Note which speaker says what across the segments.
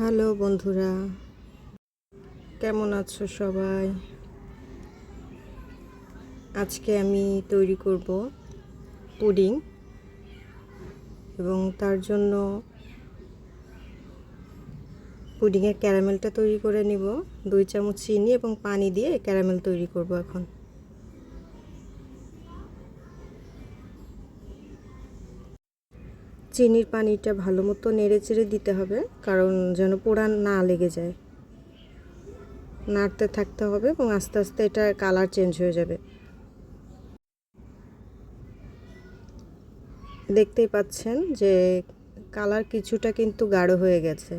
Speaker 1: Hello বন্ধুরা, কেমন আছো সবাই? আজকে আমি তৈরি করব পুডিং এবং তার জন্য পুডিংয়ের ক্যারামেলটা তৈরি করে নিব। দুই চামচ চিনি এবং পানি দিয়ে ক্যারামেল তৈরি করব এখন। চিনির পানিটা ভালো মতো নেড়ে চেড়ে দিতে হবে, কারণ যেন পোড়া না লেগে যায়। নাড়তে থাকতে হবে এবং আস্তে আস্তে এটা কালার চেঞ্জ হয়ে যাবে। দেখতেই পাচ্ছেন যে কালার কিছুটা কিন্তু গাঢ় হয়ে গেছে।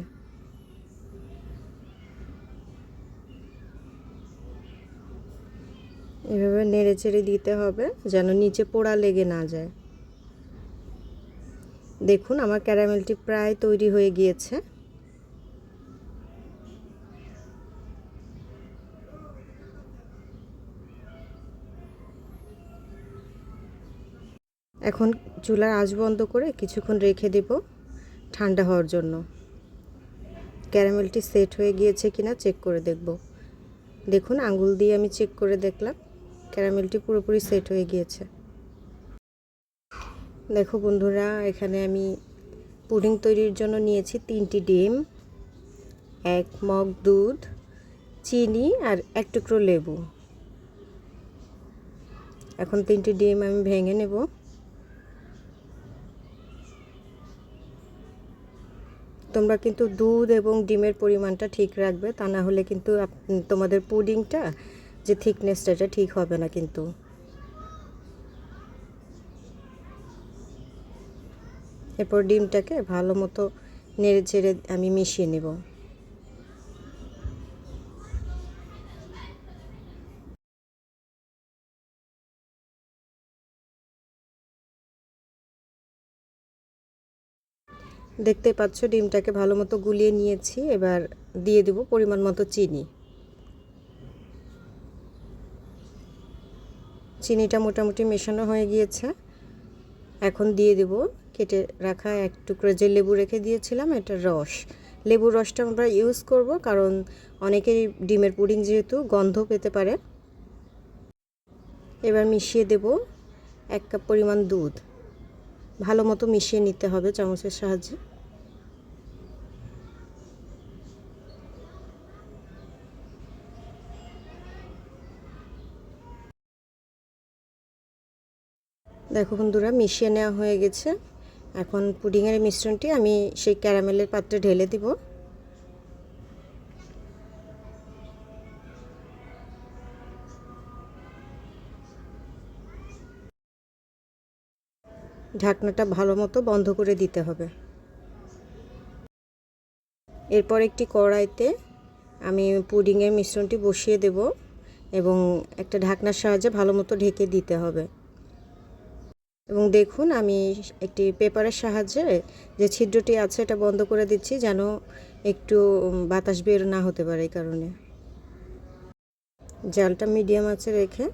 Speaker 1: এভাবে নেড়ে চেড়ে দিতে হবে যেন নিচে পোড়া লেগে না যায়। দেখুন, আমার ক্যারামেলটি প্রায় তৈরি হয়ে গিয়েছে। এখন চুলার আঁচ বন্ধ করে কিছুক্ষণ রেখে দেব ঠান্ডা হওয়ার জন্য। ক্যারামেলটি সেট হয়ে গিয়েছে কিনা চেক করে দেখব। দেখুন আঙ্গুল দিয়ে আমি চেক করে দেখলাম। ক্যারামেলটি পুরোপুরি সেট হয়ে গিয়েছে। দেখো বন্ধুরা, এখানে আমি পুডিং তৈরির জন্য নিয়েছি তিনটি ডিম, এক মগ দুধ, চিনি আর এক টুকরো লেবু। এখন তিনটি ডিম আমি ভেঙে নেব। তোমরা কিন্তু দুধ এবং ডিমের পরিমাণটা ঠিক রাখবে, তা না হলে কিন্তু তোমাদের পুডিংটা যে থিকনেসটা এটা ঠিক হবে না কিন্তু। এরপর ডিমটাকে ভালো মতো নেড়ে চেড়ে আমি মিশিয়ে নেব। দেখতে পাচ্ছ, ডিমটাকে ভালো মতো গুলিয়ে নিয়েছি। এবার দিয়ে দেব পরিমাণ মতো চিনি। চিনিটা মোটামুটি মেশানো হয়ে গিয়েছে। এখন দিয়ে দেব কেটে রাখা এক টুকরো যে লেবু রেখে দিয়েছিলাম, এটা রস। লেবুর রসটা আমরা ইউজ করব কারণ অনেকেই ডিমের পুডিং যেহেতু গন্ধ পেতে পারে। এবার মিশিয়ে দেব এক কাপ পরিমাণ দুধ। ভালো মতো মিশিয়ে নিতে হবে চামচের সাহায্যে। দেখো বন্ধুরা, মিশিয়ে নেওয়া হয়ে গেছে। এখন পুডিংয়ের মিশ্রণটি আমি সেই ক্যারামেলের পাত্রে ঢেলে দিব। ঢাকনাটা ভালো মতো বন্ধ করে দিতে হবে। এরপর একটি কড়াইতে আমি পুডিংয়ের মিশ্রণটি বসিয়ে দেব এবং একটা ঢাকনার সাহায্যে ভালো মতো ঢেকে দিতে হবে। এবং দেখুন আমি একটি পেপারের সাহায্যে যে ছিদ্রটি আছে এটা বন্ধ করে দিচ্ছি যেন একটু বাতাস বের না হতে পারে এই কারণে। জালটা মিডিয়াম আছে রেখে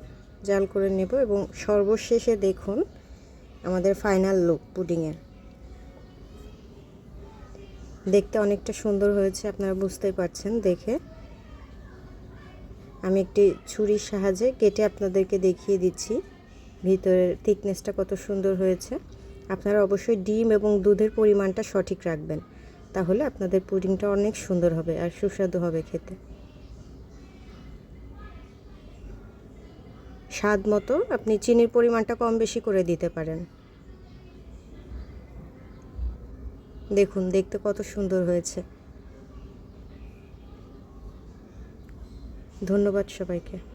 Speaker 1: জাল করে নেব এবং সর্বশেষে দেখুন আমাদের ফাইনাল লুক পুডিংয়ের। দেখতে অনেকটা সুন্দর হয়েছে, আপনারা বুঝতেই পারছেন দেখে। আমি একটি ছুরির সাহায্যে কেটে আপনাদেরকে দেখিয়ে দিচ্ছি। ভিতরের থিকনেসটা কত সুন্দর হয়েছে। আপনারা অবশ্যই ডিম এবং দুধের পরিমাণটা সঠিক রাখবেন। তাহলে আপনাদের পুডিংটা অনেক সুন্দর হবে আর সুস্বাদু হবে খেতে। স্বাদ মতো আপনি চিনির পরিমাণটা কম বেশি করে দিতে পারেন। দেখুন, দেখতে কত সুন্দর হয়েছে। ধন্যবাদ সবাইকে।